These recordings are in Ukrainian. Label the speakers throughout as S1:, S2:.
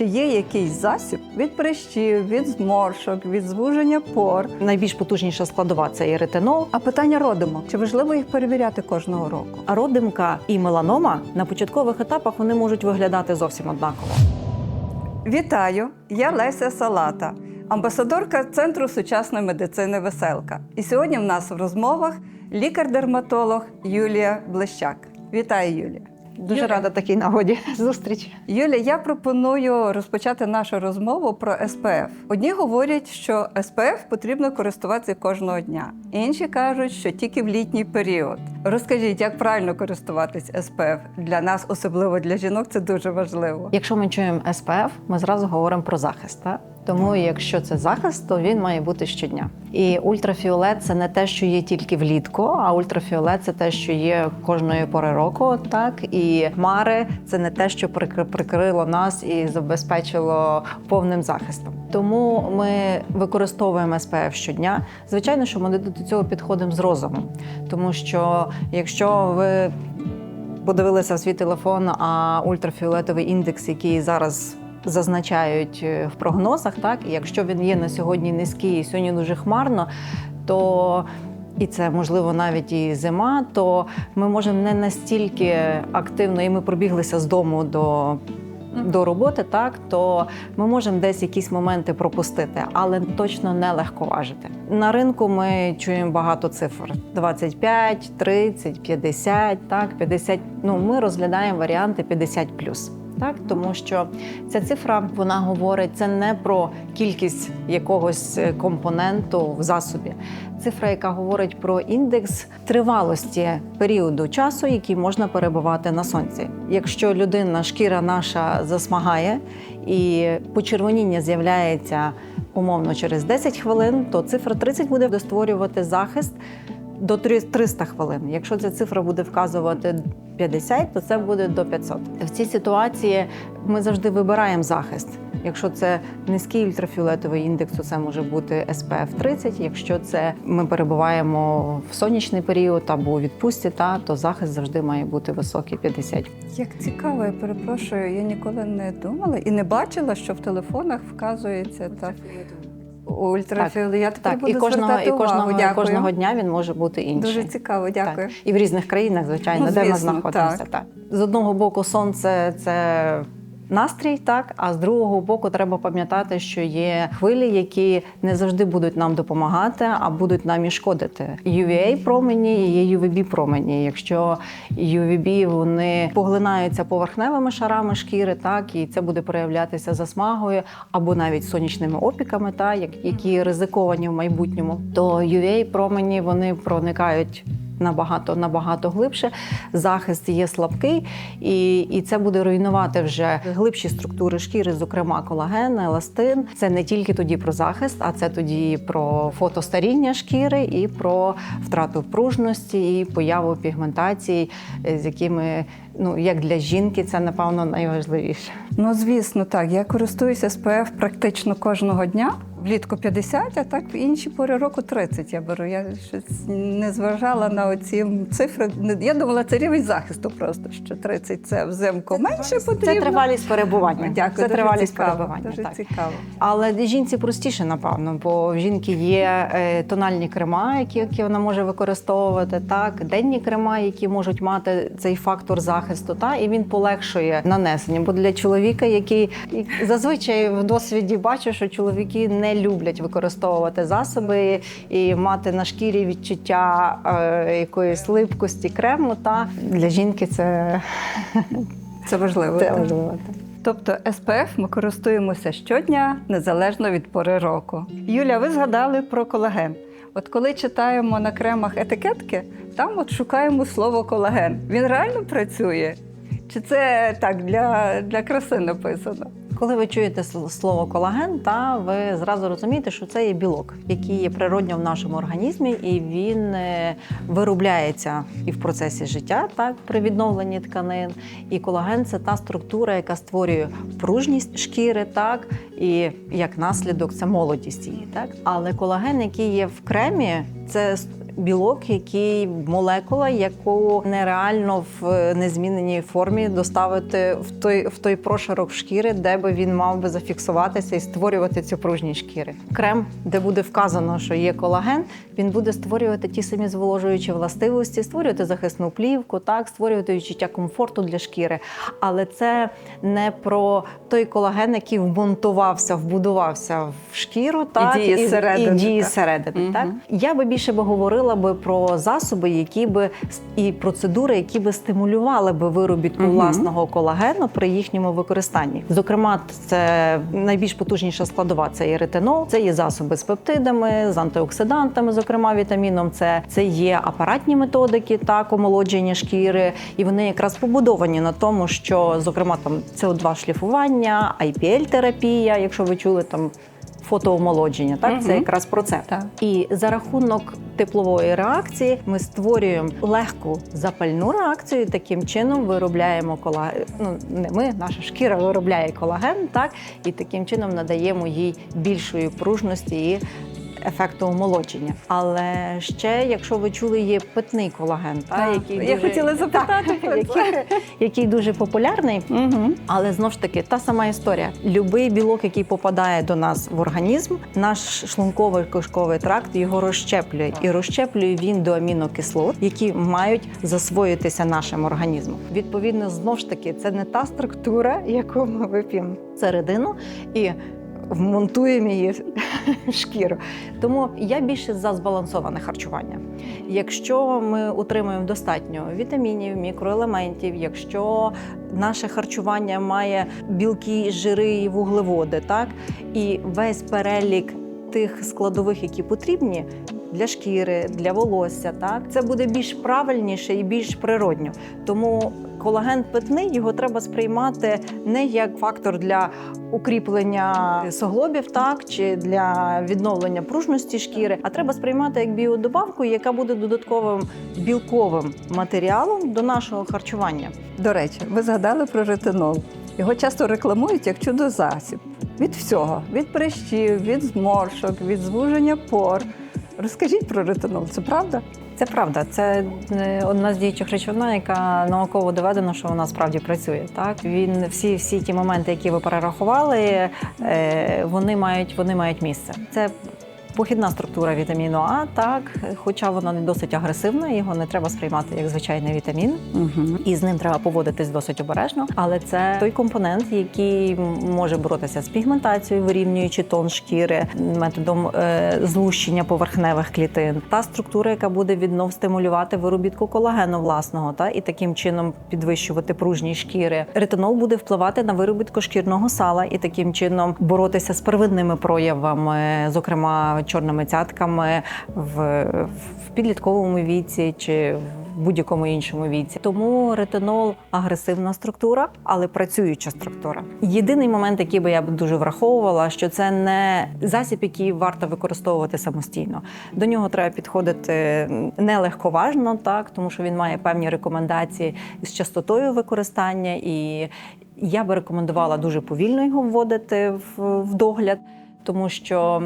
S1: Чи є якийсь засіб від прищів, від зморшок, від звуження пор?
S2: Найбільш потужніша складова це і ретинол.
S1: А питання родимок. Чи важливо їх перевіряти кожного року?
S2: А родимка і меланома на початкових етапах вони можуть виглядати зовсім однаково.
S1: Вітаю! Я Леся Салата, амбасадорка Центру сучасної медицини Веселка. І сьогодні в нас в розмовах лікар-дерматолог Юлія Блищак. Вітаю, Юлія!
S2: Дуже
S1: Юля.
S2: рада такій нагоді зустрічі.
S1: Юля, я пропоную розпочати нашу розмову про СПФ. Одні говорять, що СПФ потрібно користуватися кожного дня. Інші кажуть, що тільки в літній період. Розкажіть, як правильно користуватись СПФ для нас, особливо для жінок, це дуже важливо.
S2: Якщо ми чуємо СПФ, ми зразу говоримо про захист. Так? Тому якщо це захист, то він має бути щодня. І ультрафіолет це не те, що є тільки влітку, а ультрафіолет це те, що є кожної пори року. Так і хмари це не те, що прикр- прикрило нас і забезпечило повним захистом. Тому ми використовуємо СПФ щодня. Звичайно, що ми до цього підходимо з розумом, тому що якщо ви подивилися свій телефон, а ультрафіолетовий індекс, який зараз зазначають е, в прогнозах, так і якщо він є на сьогодні низький і сьогодні дуже хмарно, то і це можливо навіть і зима, то ми можемо не настільки активно, і ми пробіглися з дому до. До роботи, так то ми можемо десь якісь моменти пропустити, але точно не легковажити. На ринку ми чуємо багато цифр: 25, 30, 50, так, 50. Ну ми розглядаємо варіанти 50 Так, тому що ця цифра вона говорить це не про кількість якогось е, компоненту в засобі. Цифра, яка говорить про індекс тривалості періоду часу, який можна перебувати на сонці. Якщо людина, шкіра наша засмагає і почервоніння з'являється умовно через 10 хвилин, то цифра 30 буде створювати захист до 300 хвилин. Якщо ця цифра буде вказувати 50, то це буде до 500. В цій ситуації ми завжди вибираємо захист. Якщо це низький ультрафіолетовий індекс, то це може бути SPF 30. Якщо це ми перебуваємо в сонячний період або у відпустці, та то захист завжди має бути високий 50.
S1: Як цікаво, я перепрошую, я ніколи не думала і не бачила, що в телефонах вказується так. Ультрафіолет. Я тепер
S2: Так,
S1: буду
S2: і кожного, і кожного.
S1: Дякую.
S2: кожного дня він може бути інший.
S1: Дуже цікаво, дякую.
S2: Так. І в різних країнах, звичайно,
S1: Ну,
S2: де ми знаходимося.
S1: так.
S2: Так. З одного боку, сонце це. Настрій так, а з другого боку, треба пам'ятати, що є хвилі, які не завжди будуть нам допомагати, а будуть нам і шкодити. UVA промені і є UVB промені. Якщо UVB вони поглинаються поверхневими шарами шкіри, так і це буде проявлятися засмагою або навіть сонячними опіками, так, як- які ризиковані в майбутньому, то UVA промені вони проникають набагато набагато глибше. Захист є слабкий, і, і це буде руйнувати вже глибші структури шкіри, зокрема колаген, еластин. Це не тільки тоді про захист, а це тоді про фотостаріння шкіри і про втрату пружності і появу пігментації, з якими ну як для жінки це напевно найважливіше.
S1: Ну, звісно, так. Я користуюся СПФ практично кожного дня. Влітку 50, а так в інші пори року 30 я беру. Я щось не зважала на оці цифри. Я думала, це рівень захисту просто, що 30 це взимку менше потрібно.
S2: Це тривалість перебування.
S1: Дякую,
S2: це
S1: дуже
S2: тривалість
S1: цікаво,
S2: перебування.
S1: Дуже
S2: так.
S1: цікаво.
S2: Але жінці простіше, напевно, бо в жінки є е, тональні крема, які, які вона може використовувати, так, денні крема, які можуть мати цей фактор захисту, та, і він полегшує нанесення. Бо для чоловіка, який зазвичай в досвіді бачу, що чоловіки не люблять використовувати засоби і мати на шкірі відчуття е, якоїсь липкості крему. Та для жінки це,
S1: Це важливо.
S2: це важливо. так.
S1: Тобто СПФ ми користуємося щодня, незалежно від пори року. Юля, ви згадали про колаген. От коли читаємо на кремах етикетки, там от шукаємо слово колаген. Він реально працює? Чи це так для, для краси написано?
S2: Коли ви чуєте сл- слово колаген, та ви зразу розумієте, що це є білок, який є природньо в нашому організмі, і він е, виробляється і в процесі життя, так при відновленні тканин. І колаген це та структура, яка створює пружність шкіри, так і як наслідок це молодість її. Так, але колаген, який є в кремі, це білок, який молекула, яку нереально в незміненій формі доставити в той в той прошарок шкіри, де би він мав би зафіксуватися і створювати цю пружність шкіри. Крем, де буде вказано, що є колаген, він буде створювати ті самі зволожуючі властивості, створювати захисну плівку, так створювати відчуття комфорту для шкіри. Але це не про той колаген, який вмонтувався, вбудувався в шкіру, так
S1: діє зсередини,
S2: і діє
S1: так.
S2: зсередини.
S1: Мгм.
S2: Так я би більше би говорила би про засоби, які би і процедури, які би стимулювали би виробітку
S1: Мгм.
S2: власного колагену при їхньому використанні. Зокрема, це найбільш потужніша складова це є ретинол, це є засоби з пептидами, з антиоксидантами, зокрема вітаміном. Це, це є апаратні методики, так омолодження шкіри, і вони якраз побудовані на тому, що зокрема там СО2 шліфування, IPL-терапія, якщо ви чули там. Фотоомолодження, так
S1: угу.
S2: це якраз про це.
S1: Так.
S2: І за рахунок теплової реакції ми створюємо легку запальну реакцію. і Таким чином виробляємо колаген. Ну не ми, наша шкіра виробляє колаген, так і таким чином надаємо їй більшої пружності і. Ефекту омолодження, але ще, якщо ви чули, є питний колаген, та,
S1: Так,
S2: який
S1: я
S2: дуже,
S1: хотіла запитати
S2: так, який, який дуже популярний.
S1: Угу.
S2: Але знов ж таки та сама історія. Любий білок, який попадає до нас в організм, наш шлунковий кишковий тракт його розщеплює і розщеплює він до амінокислот, які мають засвоїтися нашим організмом. Відповідно, знов ж таки, це не та структура, яку ми вип'ємо середину і. Вмонтуємо її в шкіру. Тому я більше за збалансоване харчування. Якщо ми утримуємо достатньо вітамінів, мікроелементів, якщо наше харчування має білки, жири і вуглеводи, так і весь перелік тих складових, які потрібні для шкіри, для волосся, так це буде більш правильніше і більш природньо. Тому колаген питний його треба сприймати не як фактор для укріплення суглобів, так чи для відновлення пружності шкіри, а треба сприймати як біодобавку, яка буде додатковим білковим матеріалом до нашого харчування.
S1: До речі, ви згадали про ретинол. Його часто рекламують як чудо-засіб. Від всього: від прищів, від зморшок, від звуження пор. Розкажіть про ретинол, це правда?
S2: Це правда, це е, одна з діючих речовина, яка науково доведено, що вона справді працює. Так він всі, всі ті моменти, які ви перерахували, е, вони мають вони мають місце. Це похідна структура вітаміну А, так, хоча вона не досить агресивна, його не треба сприймати як звичайний вітамін.
S1: Угу.
S2: І з ним треба поводитись досить обережно, але це той компонент, який може боротися з пігментацією, вирівнюючи тон шкіри методом е, злущення поверхневих клітин. Та структура, яка буде віднов стимулювати виробітку колагену власного, та і таким чином підвищувати пружність шкіри. Ретинол буде впливати на виробітку шкірного сала і таким чином боротися з первинними проявами, зокрема чорними цятками в, в підлітковому віці чи в будь-якому іншому віці. Тому ретинол агресивна структура, але працююча структура. Єдиний момент, який би я б дуже враховувала, що це не засіб, який варто використовувати самостійно. До нього треба підходити нелегковажно, так тому що він має певні рекомендації з частотою використання, і я би рекомендувала дуже повільно його вводити в, в догляд тому що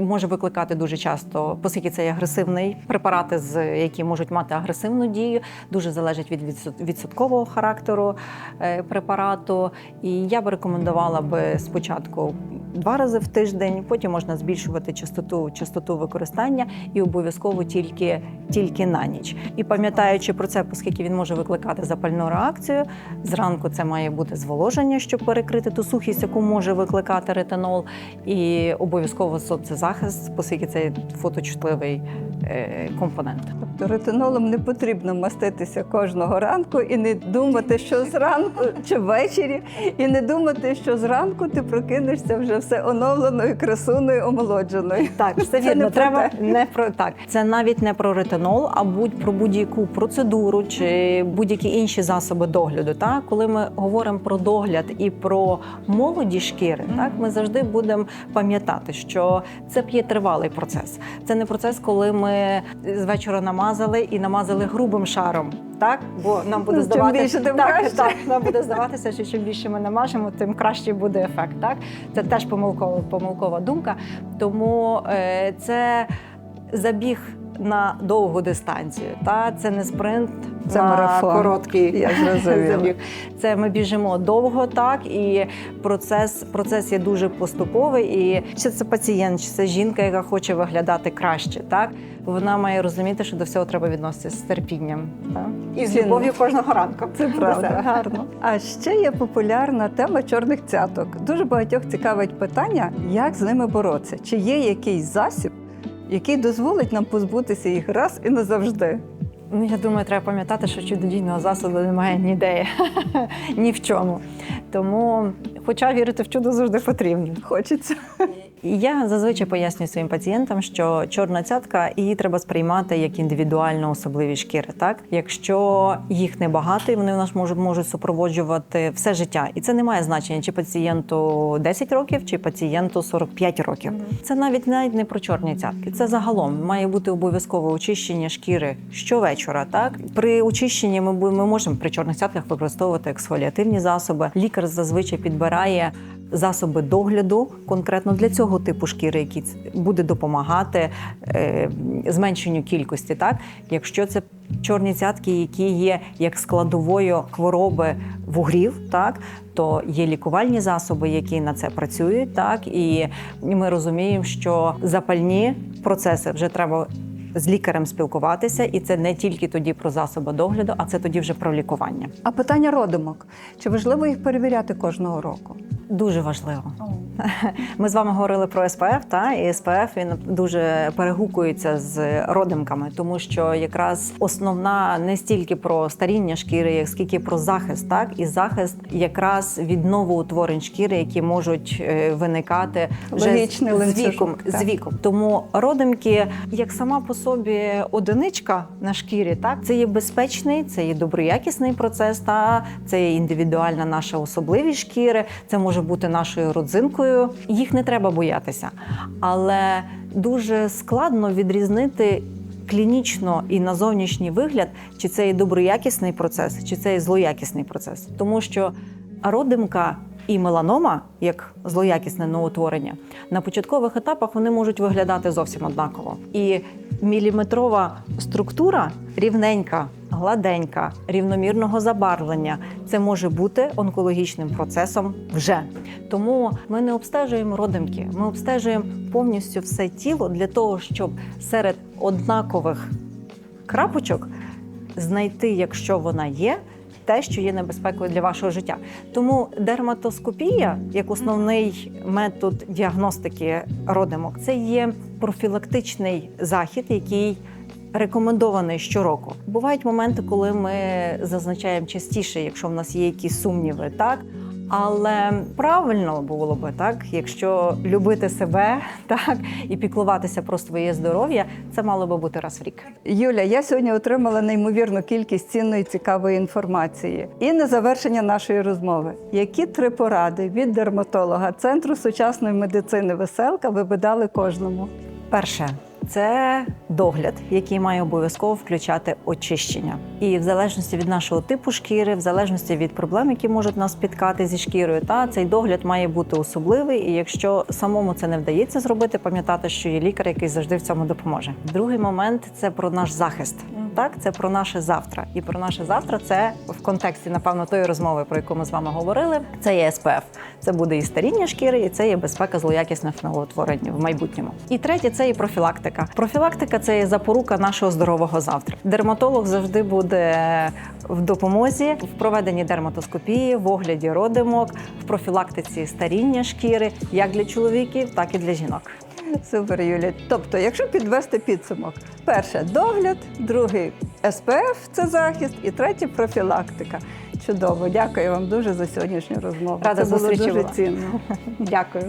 S2: може викликати дуже часто, оскільки це агресивний препарати, з які можуть мати агресивну дію, дуже залежить від відсоткового характеру е, препарату. І я би рекомендувала би спочатку два рази в тиждень, потім можна збільшувати частоту, частоту використання і обов'язково тільки, тільки на ніч. І пам'ятаючи про це, оскільки він може викликати запальну реакцію, зранку це має бути зволоження, щоб перекрити ту сухість, яку може викликати ретинол. І обов'язково соцзахист, оскільки це фоточутливий е, компонент.
S1: Тобто ретинолом не потрібно маститися кожного ранку і не думати, що зранку чи ввечері, і не думати, що зранку ти прокинешся вже все оновленою, красуною, омолодженою.
S2: Так, все
S1: Це
S2: вірно.
S1: не
S2: Треба
S1: те.
S2: не про так. Це навіть не про ретинол, а будь про будь-яку процедуру чи будь-які інші засоби догляду. Так, коли ми говоримо про догляд і про молоді шкіри, так ми завжди будемо пам'ятати, що це п'є тривалий процес. Це не процес, коли ми з вечора намазали і намазали грубим шаром. Так, бо нам буде
S1: здавати
S2: здаватися
S1: більше, тим
S2: так,
S1: краще.
S2: так, нам буде здаватися, що чим більше ми намажемо, тим краще буде ефект. Так, це теж помилкова помилкова думка. Тому е, це забіг на довгу дистанцію. Та це не спринт,
S1: Це
S2: на
S1: марафон.
S2: короткий
S1: Я зрозуміла.
S2: забіг. Це ми біжимо довго, так і процес, процес є дуже поступовий. І чи це пацієнт, чи це жінка, яка хоче виглядати краще, так вона має розуміти, що до всього треба відноситися з терпінням. Так? І з любов'ю кожного ранку.
S1: Це правда. Гарно. А ще є популярна тема чорних цяток. Дуже багатьох цікавить питання, як з ними боротися. Чи є якийсь засіб, який дозволить нам позбутися їх раз і назавжди?
S2: Ну, я думаю, треба пам'ятати, що чудодійного засобу немає ніде, ні в чому. Тому, хоча вірити в чудо завжди потрібно.
S1: Хочеться.
S2: Я зазвичай пояснюю своїм пацієнтам, що чорна цятка її треба сприймати як індивідуально особливі шкіри. Так, якщо їх небагато, і вони в нас можуть, можуть супроводжувати все життя, і це не має значення, чи пацієнту 10 років, чи пацієнту 45 років. Це навіть навіть не про чорні цятки. Це загалом має бути обов'язкове очищення шкіри щовечора. Так при очищенні ми, ми можемо при чорних цятках використовувати ексфоліативні засоби. Лікар зазвичай підбирає засоби догляду конкретно для цього типу шкіри, які ц- буде допомагати е, зменшенню кількості. Так, якщо це чорні цятки, які є як складовою хвороби вугрів, так то є лікувальні засоби, які на це працюють. Так і ми розуміємо, що запальні процеси вже треба. З лікарем спілкуватися, і це не тільки тоді про засоби догляду, а це тоді вже про лікування.
S1: А питання родимок. Чи важливо їх перевіряти кожного року?
S2: Дуже важливо. Ми з вами говорили про СПФ, та і СПФ він дуже перегукується з родимками, тому що якраз основна не стільки про старіння шкіри, як скільки про захист, так і захист якраз від новоутворень шкіри, які можуть е, виникати вже
S1: Логічний
S2: з, з віком. З віком. Тому родимки, як сама по собі одиничка на шкірі, так це є безпечний, це є доброякісний процес, та це є індивідуальна наша особливість шкіри, це може бути нашою родзинкою. Їх не треба боятися, але дуже складно відрізнити. Клінічно і на зовнішній вигляд, чи це є доброякісний процес, чи це є злоякісний процес, тому що родимка і меланома, як злоякісне новоутворення, на початкових етапах вони можуть виглядати зовсім однаково. І міліметрова структура рівненька, гладенька, рівномірного забарвлення це може бути онкологічним процесом вже. Тому ми не обстежуємо родимки, ми обстежуємо повністю все тіло для того, щоб серед однакових крапочок знайти, якщо вона є, те, що є небезпекою для вашого життя. Тому дерматоскопія, як основний метод діагностики родимок, це є профілактичний захід, який рекомендований щороку. Бувають моменти, коли ми зазначаємо частіше, якщо в нас є якісь сумніви, так. Але правильно було би так, якщо любити себе так і піклуватися про своє здоров'я, це мало би бути раз в рік.
S1: Юля, я сьогодні отримала неймовірну кількість цінної цікавої інформації. І на завершення нашої розмови. Які три поради від дерматолога Центру сучасної медицини Веселка ви би дали кожному?
S2: Перше це догляд, який має обов'язково включати очищення. І в залежності від нашого типу шкіри, в залежності від проблем, які можуть нас спіткати зі шкірою, та цей догляд має бути особливий. І якщо самому це не вдається зробити, пам'ятати, що є лікар, який завжди в цьому допоможе. Другий момент це про наш захист. Так, це про наше завтра. І про наше завтра це в контексті, напевно, тої розмови, про яку ми з вами говорили. Це є СПФ. Це буде і старіння шкіри, і це є безпека злоякісних новоутворень в майбутньому. І третє це і профілактика. Профілактика це є запорука нашого здорового завтра. Дерматолог завжди буде в допомозі в проведенні дерматоскопії, в огляді родимок, в профілактиці старіння шкіри, як для чоловіків, так і для жінок.
S1: Супер, Юлія. Тобто, якщо підвести підсумок, перше догляд, другий СПФ це захист, і третє профілактика. Чудово, дякую вам дуже за сьогоднішню розмову.
S2: Рада
S1: це було дуже цінно.
S2: Дякую.